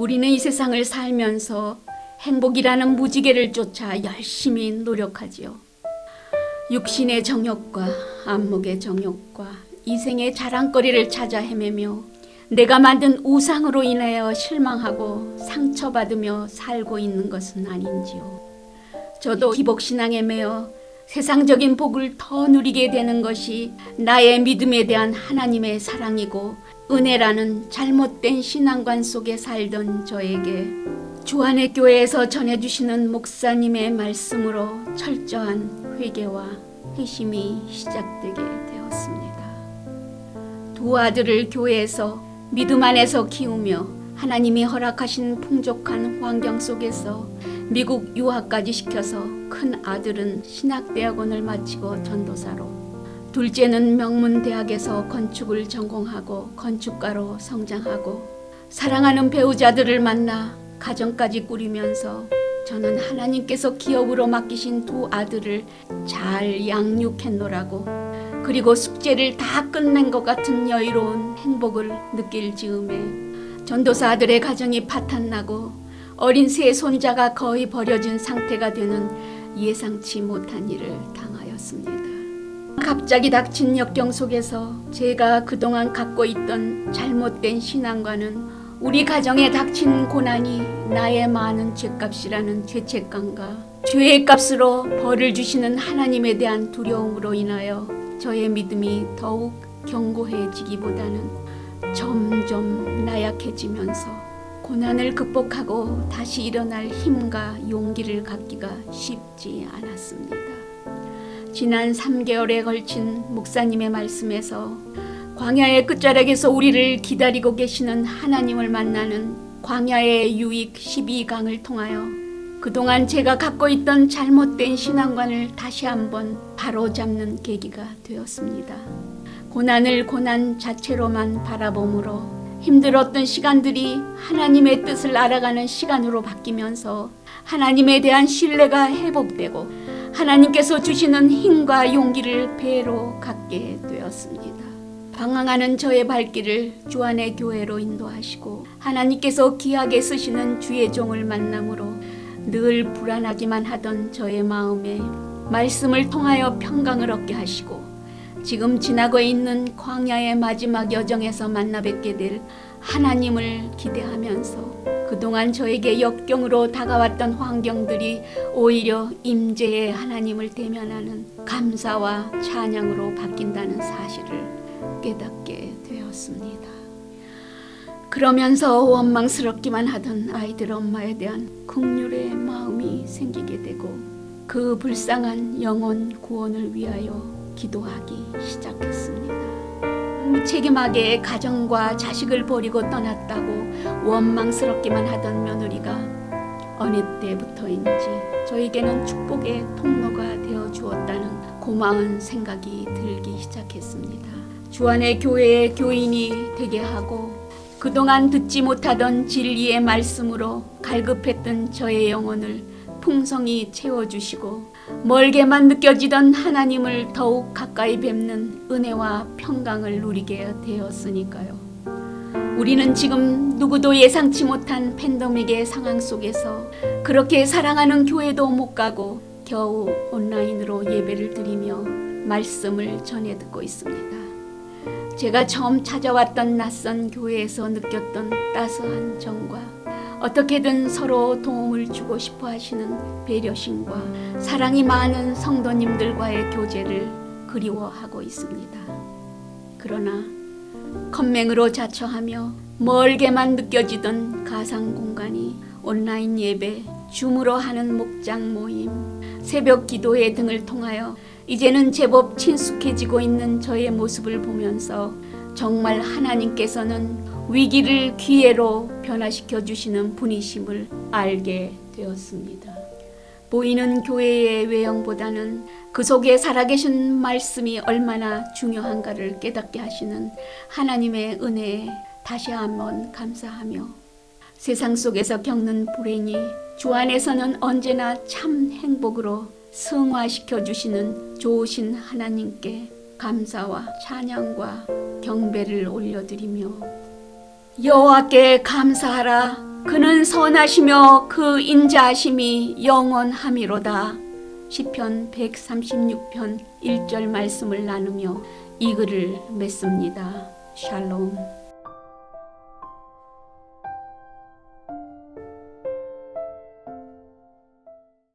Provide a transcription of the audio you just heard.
우리는 이 세상을 살면서 행복이라는 무지개를 쫓아 열심히 노력하지요. 육신의 정욕과 안목의 정욕과 이생의 자랑거리를 찾아 헤매며 내가 만든 우상으로 인하여 실망하고 상처받으며 살고 있는 것은 아닌지요. 저도 기복신앙에 매여 세상적인 복을 더 누리게 되는 것이 나의 믿음에 대한 하나님의 사랑이고 은혜라는 잘못된 신앙관 속에 살던 저에게 주안의 교회에서 전해주시는 목사님의 말씀으로 철저한 회개와 회심이 시작되게 되었습니다. 두 아들을 교회에서 믿음 안에서 키우며 하나님이 허락하신 풍족한 환경 속에서 미국 유학까지 시켜서 큰 아들은 신학대학원을 마치고 전도사로 둘째는 명문대학에서 건축을 전공하고 건축가로 성장하고 사랑하는 배우자들을 만나 가정까지 꾸리면서 저는 하나님께서 기업으로 맡기신 두 아들을 잘 양육했노라고 그리고 숙제를 다 끝낸 것 같은 여유로운 행복을 느낄 즈음에 전도사 아들의 가정이 파탄나고 어린 세 손자가 거의 버려진 상태가 되는 예상치 못한 일을 당하였습니다. 갑자기 닥친 역경 속에서 제가 그동안 갖고 있던 잘못된 신앙과는 우리 가정에 닥친 고난이 나의 많은 죄값이라는 죄책감과 죄의 값으로 벌을 주시는 하나님에 대한 두려움으로 인하여 저의 믿음이 더욱 견고해지기보다는 점점 나약해지면서 고난을 극복하고 다시 일어날 힘과 용기를 갖기가 쉽지 않았습니다. 지난 3개월에 걸친 목사님의 말씀에서 광야의 끝자락에서 우리를 기다리고 계시는 하나님을 만나는 광야의 유익 12강을 통하여 그동안 제가 갖고 있던 잘못된 신앙관을 다시 한번 바로잡는 계기가 되었습니다. 고난을 고난 자체로만 바라봄으로 힘들었던 시간들이 하나님의 뜻을 알아가는 시간으로 바뀌면서 하나님에 대한 신뢰가 회복되고 하나님께서 주시는 힘과 용기를 배로 갖게 되었습니다. 방황하는 저의 발길을 주안의 교회로 인도하시고 하나님께서 귀하게 쓰시는 주의 종을 만남으로 늘 불안하기만 하던 저의 마음에 말씀을 통하여 평강을 얻게 하시고 지금 지나고 있는 광야의 마지막 여정에서 만나 뵙게 될 하나님을 기대하면서 그동안 저에게 역경으로 다가왔던 환경들이 오히려 임재의 하나님을 대면하는 감사와 찬양으로 바뀐다는 사실을 깨닫게 되었습니다. 그러면서 원망스럽기만 하던 아이들 엄마에 대한 국률의 마음이 생기게 되고 그 불쌍한 영혼 구원을 위하여 기도하기 시작했습니다. 무책임하게 가정과 자식을 버리고 떠났다고 원망스럽기만 하던 며느리가 어느 때부터인지 저에게는 축복의 통로가 되어 주었다는 고마운 생각이 들기 시작했습니다. 주안의 교회의 교인이 되게 하고 그동안 듣지 못하던 진리의 말씀으로 갈급했던 저의 영혼을 풍성히 채워주시고 멀게만 느껴지던 하나님을 더욱 가까이 뵙는 은혜와 평강을 누리게 되었으니까요. 우리는 지금 누구도 예상치 못한 팬데믹의 상황 속에서 그렇게 사랑하는 교회도 못 가고 겨우 온라인으로 예배를 드리며 말씀을 전해 듣고 있습니다. 제가 처음 찾아왔던 낯선 교회에서 느꼈던 따스한 정과 어떻게든 서로 도움을 주고 싶어 하시는 배려심과 사랑이 많은 성도님들과의 교제를 그리워하고 있습니다. 그러나 컴맹으로 자처하며 멀게만 느껴지던 가상 공간이 온라인 예배, 줌으로 하는 목장 모임, 새벽 기도회 등을 통하여 이제는 제법 친숙해지고 있는 저의 모습을 보면서 정말 하나님께서는 위기를 기회로 변화시켜 주시는 분이심을 알게 되었습니다. 보이는 교회의 외형보다는 그 속에 살아계신 말씀이 얼마나 중요한가를 깨닫게 하시는 하나님의 은혜에 다시 한번 감사하며 세상 속에서 겪는 불행이 주 안에서는 언제나 참 행복으로 승화시켜 주시는 좋으신 하나님께 감사와 찬양과 경배를 올려드리며 여호와께 감사하라 그는 선하시며 그 인자하심이 영원함이로다. 시편 136편 1절 말씀을 나누며 이 글을 맺습니다. 샬롬.